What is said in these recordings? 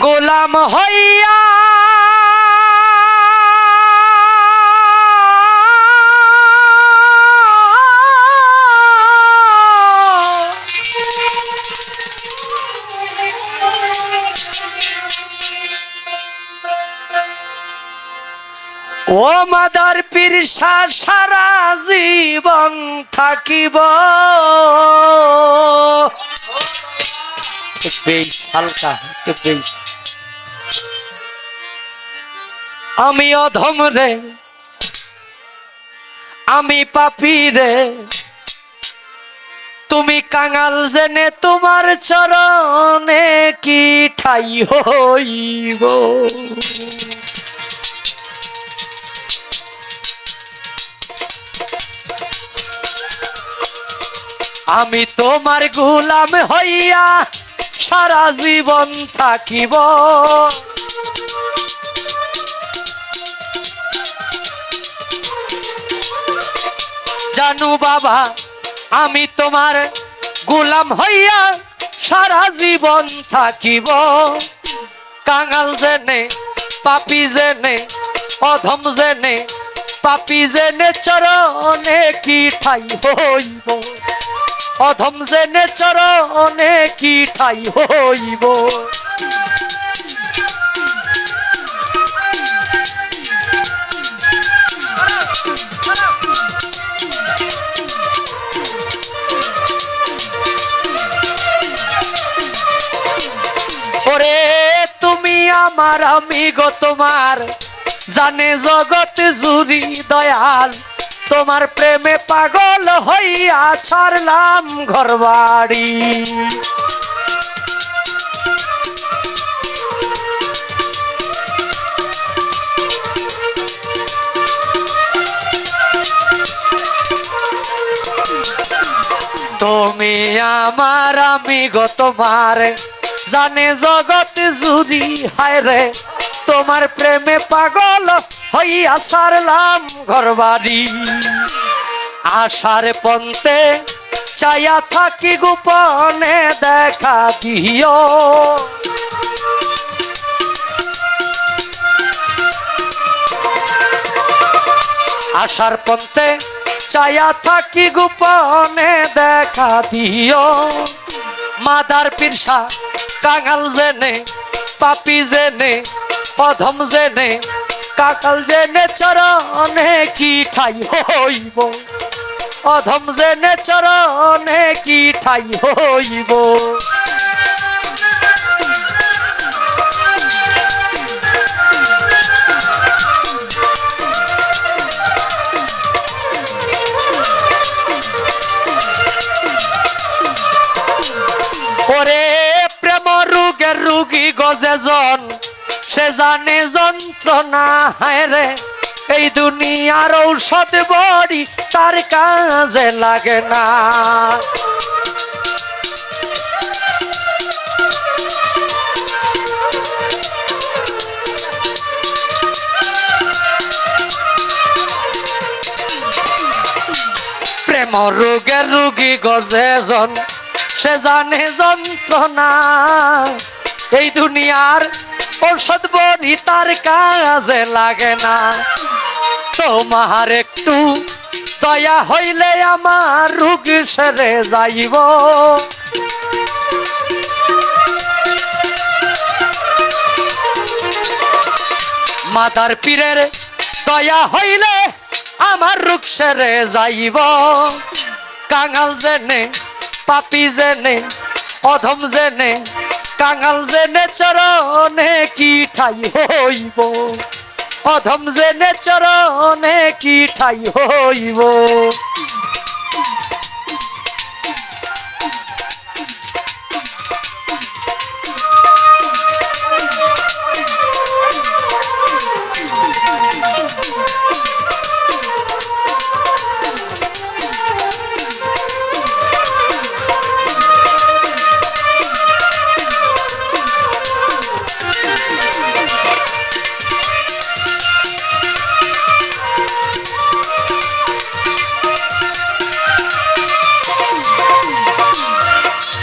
গোলাম হইয়া ও মাদার পীর সা- সারা জীবন থাকিব। বেশ হালকা, একটু বেশ আমি অধম রে, আমি পাপি রে। তুমি কাঙাল জেনে তোমার চরণে কি ঠাই হইব? আমি তোমার গোলাম হইয়া সারা জীবন থাকিব। জানু বাবা, আমি তোমার গোলাম হইয়া সারা জীবন থাকিব। কাঙাল জেনে, পাপি জেনে, অধম জেনে, পাপি জেনে চরণে কি ঠাই হইব? অধম জেনে চরণে কি ঠাই হইব? তুমি আমার, আমি গো তোমার। জানে জগৎ জুরি দয়াল। তোমার প্রেমে পাগল হইয়া ছাড়লাম ঘর বাড়ি তুমি আমার আমি গো তোমার, জানে জগৎ জুরি হায় রে, তোমার প্রেমে পাগল হইয়া সারলাম ঘর বাড়ি আশার পন্তে চাইয়া থাকি গোপনে দেখা দিও। আশার পন্তে চাইয়া থাকি গোপনে দেখা দিও। মাদার পিরসা, কাঙাল জেনে, পাপি জেনে, অধম জেনে কাকাল জেনে চরণে কি ঠাই হইব? অধম জেনে চরণে কি ঠাই হইব? প্রেম রুগী গজে জন সে জানে যন্ত্রণা, হায় রে। এই দুনিয়ার ঔষধ বড়ি তার কাজে লাগে না। প্রেম রোগের রুগী গজে জন, সে জানে যন্ত্রণা। এই দুনিয়ার ঔষধ বনি তার কাজে লাগে না। তোমার একটু দয়া হইলে আমার রোগ সেরে যাইব। মাতার পীরের দয়া হইলে আমার রোগ সেরে যাইব। কাঙাল জেনে, পাপি জেনে, অধম জেনে কাঙাল জেনে চরণে কি ঠাই হইব? অধম জেনে চরণে কি ঠাই হইব?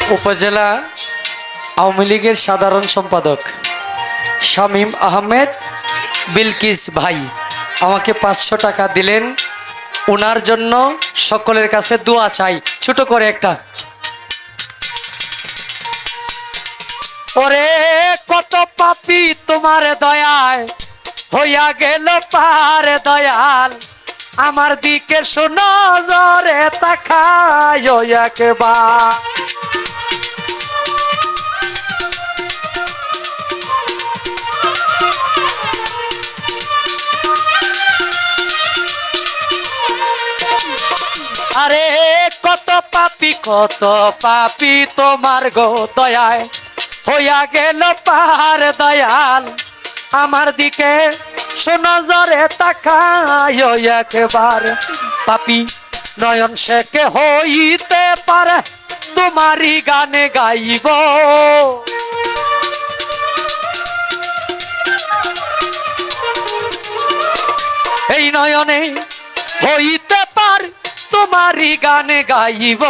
উপজেলা আওয়ামী লীগের সাধারণ সম্পাদক শামীম আহমেদ বিলকিস ভাই। আমাকে পাঁচশো টাকা দিলেন। ওনার জন্য সকলের কাছে দোয়া চাই। ছোট করে একটা। ওরে, কত পাপি তোমার দয়ায়। হইয়া গেল পারে দয়াল। আমার দিকে শোনো, জরে তাকায় একবার। আরে, কত পাপি কত পাপি তোমার গো দয়ায়। হইয়া গেল পার দয়াল, আমার দিকে সোনজরে তাকায় একবার। পাপি, নয়ন শেখে হইতে পারে, তোমারই গানে গাইব। এই নয়নে হইতে তোমারই গানে গাইব।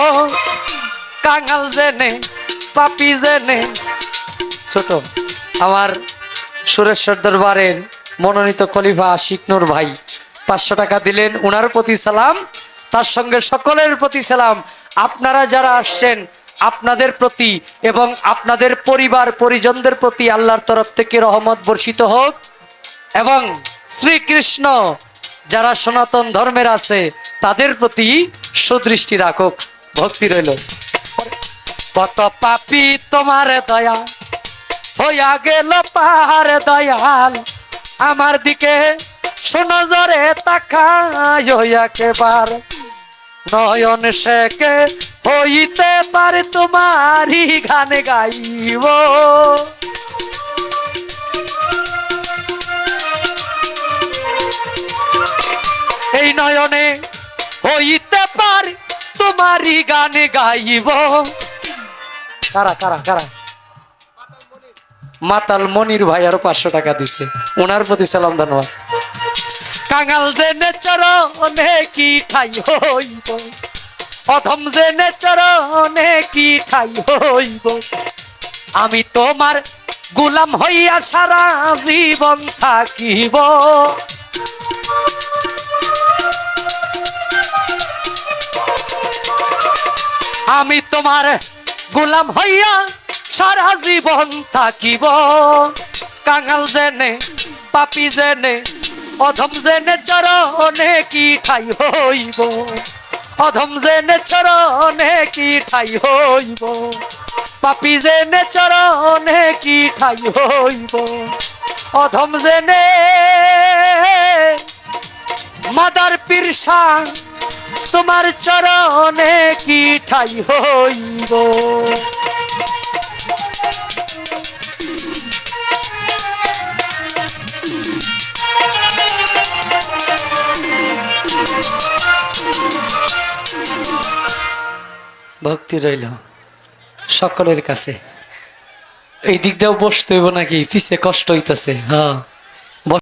কাঙাল জেনে, পাপি জেনে। ছোট, আমার সুরেশ্বর দরবারের মনোনীত খলিফা শিকনুর ভাই, পাঁচশো টাকা দিলেন ওনার প্রতি সালাম। তার সঙ্গে সকলের প্রতি সালাম। আপনারা যারা আসছেন, আপনাদের প্রতি এবং আপনাদের পরিবার, পরিজনদের প্রতি আল্লাহর তরফ থেকে রহমত বর্ষিত হোক। এবং শ্রীকৃষ্ণ যারা সনাতন ধর্মের আছে, তাদের প্রতি সুদৃষ্টি রাখুক। ভক্তি রইল। কত পাপি তোমার দয়া, হইয়া গেল পাহাড় দয়াল। আমার দিকে সুনজরে তাকায় একেবার। নয়ন শেখে হইতে পারে তোমারই গান গাইব। এই নয়নে হইতে পারে, তোমারই গান গাইব। কারা কারা কারা? মাতাল মনির ভাই আরও পাঁচশো টাকা দিছে। ওনার প্রতি সালাম ধন্যবাদ। কাঙাল যে নেচরনে কি ঠাই হইব? অধম যে নেচরনে কি ঠাই হইব? আমি তোমার গুলাম হইয়া সারা জীবন থাকিব। আমি তোমার গোলাম হইয়া সারা জীবন থাকিব। কাঙাল জেনে, পাপি জেনে, অধম জেনে চরণে কি ঠাই হইব? অধম জেনে চরণে কি ঠাই হইব? পাপি জেনে চরণে কি ঠাই হইব? অধম জেনে মাদার পীরসা তোমার চরণে কি ঠাই হইব? ভক্তি রইল সকলের কাছে। এই দিক দিয়েও বসতে হইব নাকি? পিছে কষ্ট হইতেছে হ্যাঁ।